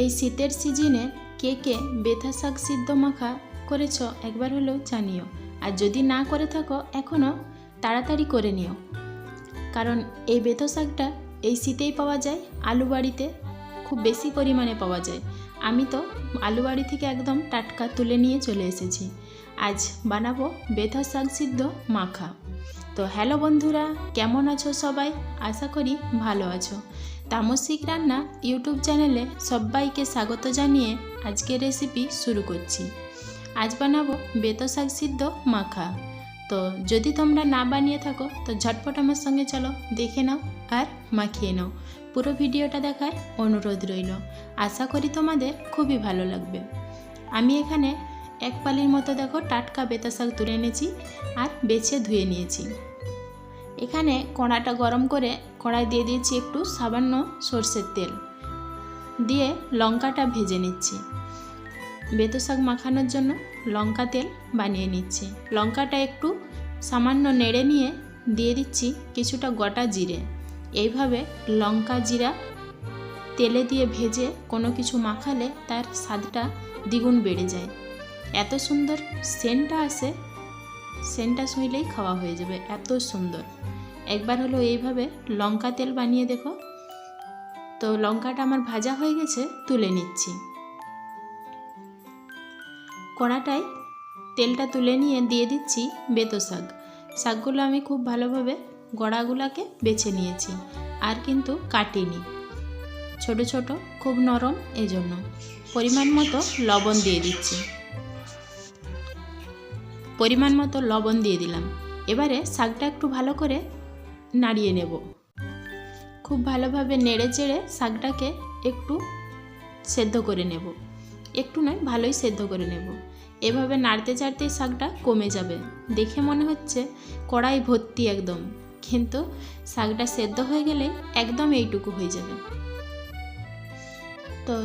এই শীতের সিজনে কে কে বেথা শাক সিদ্ধ মাখা করেছ একবার হলেও জানিও। আর যদি না করে থাকো এখনও, তাড়াতাড়ি করে নিও। কারণ এই বেথ শাকটা এই শীতেই পাওয়া যায়, আলু বাড়িতে খুব বেশি পরিমাণে পাওয়া যায়। আমি তো আলু বাড়ি থেকে একদম টাটকা তুলে নিয়ে চলে এসেছি। আজ বানাবো বেথা শাক সিদ্ধ মাখা। তো হ্যালো বন্ধুরা, কেমন আছো সবাই? আশা করি ভালো আছো। তামসিক রান্না ইউটিউব চ্যানেলে সবাইকে স্বাগত জানিয়ে আজকের রেসিপি শুরু করছি। আজ বানাবো বেত শাক সিদ্ধ মাখা। তো যদি তোমরা না বানিয়ে থাকো, তো ঝটপট আমার সঙ্গে চলো, দেখে নাও আর মাখিয়ে নাও। পুরো ভিডিওটা দেখার অনুরোধ রইল। আশা করি তোমাদের খুবই ভালো লাগবে। আমি এখানে এক পালির মতো দেখো টাটকা বেতা শাক তুলে এনেছি আর বেছে ধুয়ে নিয়েছি। এখানে কড়াটা গরম করে কড়াই দিয়ে দিয়েছি একটু সামান্য সর্ষের তেল। দিয়ে লঙ্কাটা ভেজে নিচ্ছি। বেতো শাক মাখানোর জন্য লঙ্কা তেল বানিয়ে নিচ্ছি। লঙ্কাটা একটু সামান্য নেড়ে নিয়ে দিয়ে দিচ্ছি কিছুটা গোটা জিরে। এইভাবে লঙ্কা জিরা তেলে দিয়ে ভেজে কোনো কিছু মাখালে তার স্বাদটা দ্বিগুণ বেড়ে যায়। এত সুন্দর সেন্টটা আসে সেন্টটা শুইলেই খাওয়া হয়ে যাবে, এত সুন্দর। একবার হলো এইভাবে লঙ্কা তেল বানিয়ে দেখো। তো লঙ্কাটা আমার ভাজা হয়ে গেছে, তুলে নিচ্ছি। কড়াটায় তেলটা তুলে নিয়ে দিয়ে দিচ্ছি বেতো শাক। শাকগুলো আমি খুব ভালোভাবে গড়াগুলাকে বেছে নিয়েছি, আর কিন্তু কাটিনি। ছোট ছোট, খুব নরম, এজন্য। পরিমাণ মতো লবণ দিয়ে দিচ্ছি। পরিমাণ মতো লবণ দিয়ে দিলাম। এবারে শাকটা একটু ভালো করে নাড়িয়ে নেব। খুব ভালোভাবে নেড়ে চেড়ে শাকটাকে একটু সেদ্ধ করে নেব। একটু নয়, ভালোই সেদ্ধ করে নেব। এভাবে নাড়তে চাড়তেই শাকটা কমে যাবে। দেখে মনে হচ্ছে কড়াই ভর্তি একদম, কিন্তু শাকটা সেদ্ধ হয়ে গেলে একদম এইটুকু হয়ে যাবে। তো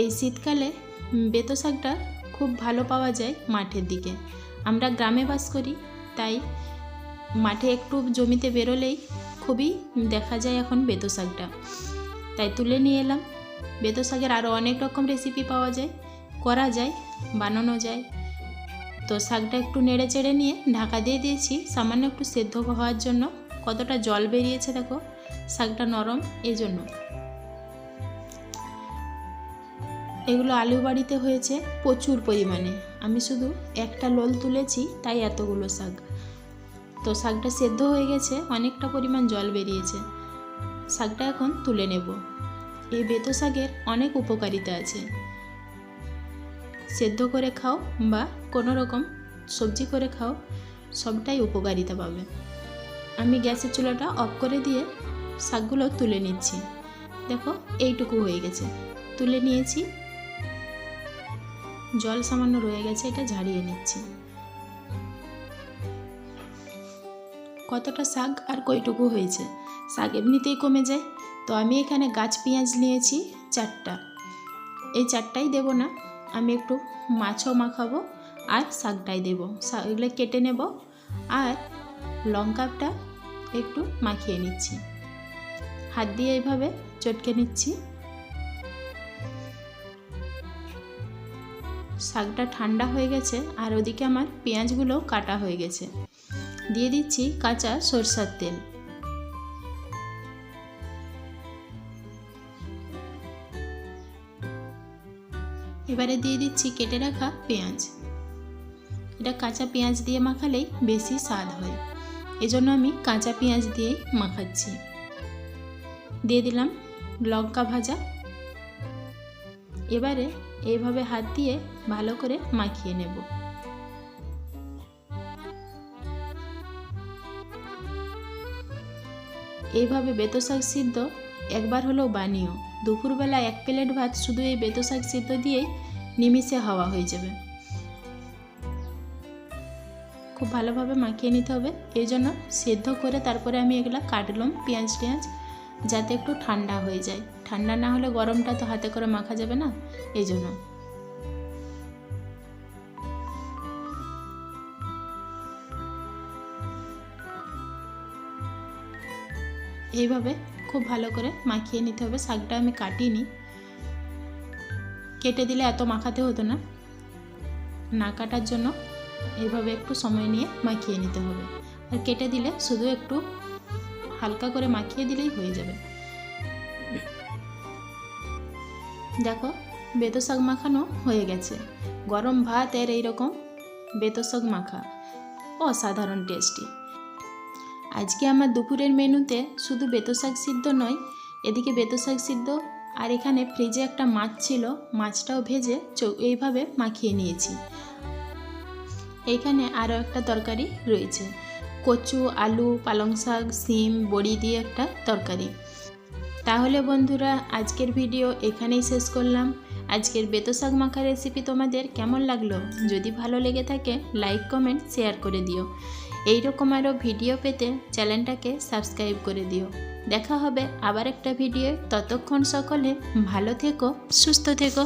এই শীতকালে বেতো শাকটা খুব ভালো পাওয়া যায় মাঠের দিকে। আমরা গ্রামে বাস করি, তাই মাঠে একটু জমিতে বেরোলেই খুবই দেখা যায় এখন বেতো শাকটা। তাই তুলে নিয়ে এলাম। বেতো শাকের আরও অনেক রকম রেসিপি পাওয়া যায়, করা যায়, বানানো যায়। তো শাকটা একটু নেড়ে চেড়ে নিয়ে ঢাকা দিয়ে দিয়েছি, সামান্য একটু সেদ্ধ হওয়ার জন্য। কতটা জল বেরিয়েছে দেখো, শাকটা নরম এই জন্য এগুলো আলু বাড়িতে হয়েছে প্রচুর পরিমাণে। আমি শুধু একটা লোল তুলেছি, তাই এতগুলো শাক। তো শাকটা সেদ্ধ হয়ে গেছে, অনেকটা পরিমাণ জল বেরিয়েছে। শাকটা এখন তুলে নেব। এই বেতো শাকের অনেক উপকারিতা আছে। সেদ্ধ করে খাও বা কোনো রকম সবজি করে খাও, সবটাই উপকারিতা পাবে। আমি গ্যাসের চুলাটা অফ করে দিয়ে শাকগুলো তুলে নিচ্ছি। দেখো, এইটুকু হয়ে গেছে। তুলে নিয়েছি জল সামান্য রয়ে গেছে, এটা ঝাড়িয়ে নিচ্ছি। কতটা শাক আর কইটুকু হয়েছে? শাক এমনিতেই কমে যায়, তো আমি এখানে গাছ পেঁয়াজ নিয়েছি চারটা। এই চারটাই দেব না, আমি একটু মাছও মাখাবো আর শাকটাই দেবো। এগুলো কেটে নেব আর লঙ্কাটা একটু মাখিয়ে নিচ্ছি। হাত দিয়ে এইভাবে চটকে নিচ্ছি। শাকটা ঠান্ডা হয়ে গেছে আর ওদিকে আমার পেঁয়াজগুলো কাটা হয়ে গেছে। দিয়ে দিচ্ছি কাঁচা সরষার তেল। এবারে দিয়ে দিচ্ছি কেটে রাখা পেঁয়াজ। এটা কাঁচা পেঁয়াজ দিয়ে মাখালেই বেশি স্বাদ হয়। এজন্য আমি কাঁচা পেঁয়াজ দিয়েই মাখাচ্ছি। দিয়ে দিলাম লঙ্কা ভাজা। এবারে এইভাবে হাত দিয়ে ভালো করে মাখিয়ে নেব। এইভাবে বেতো শাক সিদ্ধ একবার হলেও বানিও। দুপুরবেলা এক প্লেট ভাত শুধু এই বেতো শাক সিদ্ধ দিয়েই নিমিষে হাওয়া হয়ে যাবে। খুব ভালোভাবে মাখিয়ে নিতে হবে। এই জন্য সেদ্ধ করে তারপরে আমি এগুলো কাটলাম পেঁয়াজ টেঁয়াজ যাতে একটু ঠান্ডা হয়ে যায়। ঠান্ডা না হলে গরমটা তো হাতে করে মাখা যাবে না? এই জন্য। এইভাবে খুব ভালো করে মাখিয়ে নিতে হবে। শাকটা আমি কাটিনি। কেটে দিলে এত মাখাতে হতো না। না কাটার জন্য এইভাবে একটু সময় নিয়ে মাখিয়ে নিতে হবে। আর কেটে দিলে শুধু একটু হালকা করে মাখিয়ে দিলেই হয়ে যাবে। দেখো, বেতো শাক মাখানো হয়ে গেছে। গরম ভাত এর এইরকম বেতো শাক মাখা। অসাধারণ টেস্টি। আজকে আমার দুপুরের মেনুতে শুধু বেতো শাক সিদ্ধ নয়, এদিকে বেতো শাক সিদ্ধ আর এখানে ফ্রিজে একটা মাছ ছিল, মাছটাও ভেজে এইভাবে মাখিয়ে নিয়েছি। এইখানে আরও একটা তরকারি রয়েছে। কচু, আলু, পালং শাক, সিম, বড়ি দিয়ে একটা তরকারি। তাহলে বন্ধুরা, আজকের ভিডিও এখানেই শেষ করলাম। আজকের বেতো শাক মাখা রেসিপি তোমাদের কেমন লাগল? যদি ভালো লেগে থাকে লাইক কমেন্ট শেয়ার করে দিও। এই রকম আরও ভিডিও পেতে চ্যানেলটাকে সাবস্ক্রাইব করে দিও। দেখা হবে আবার একটা ভিডিও ততক্ষণ সকলে ভালো থেকো, সুস্থ থেকো।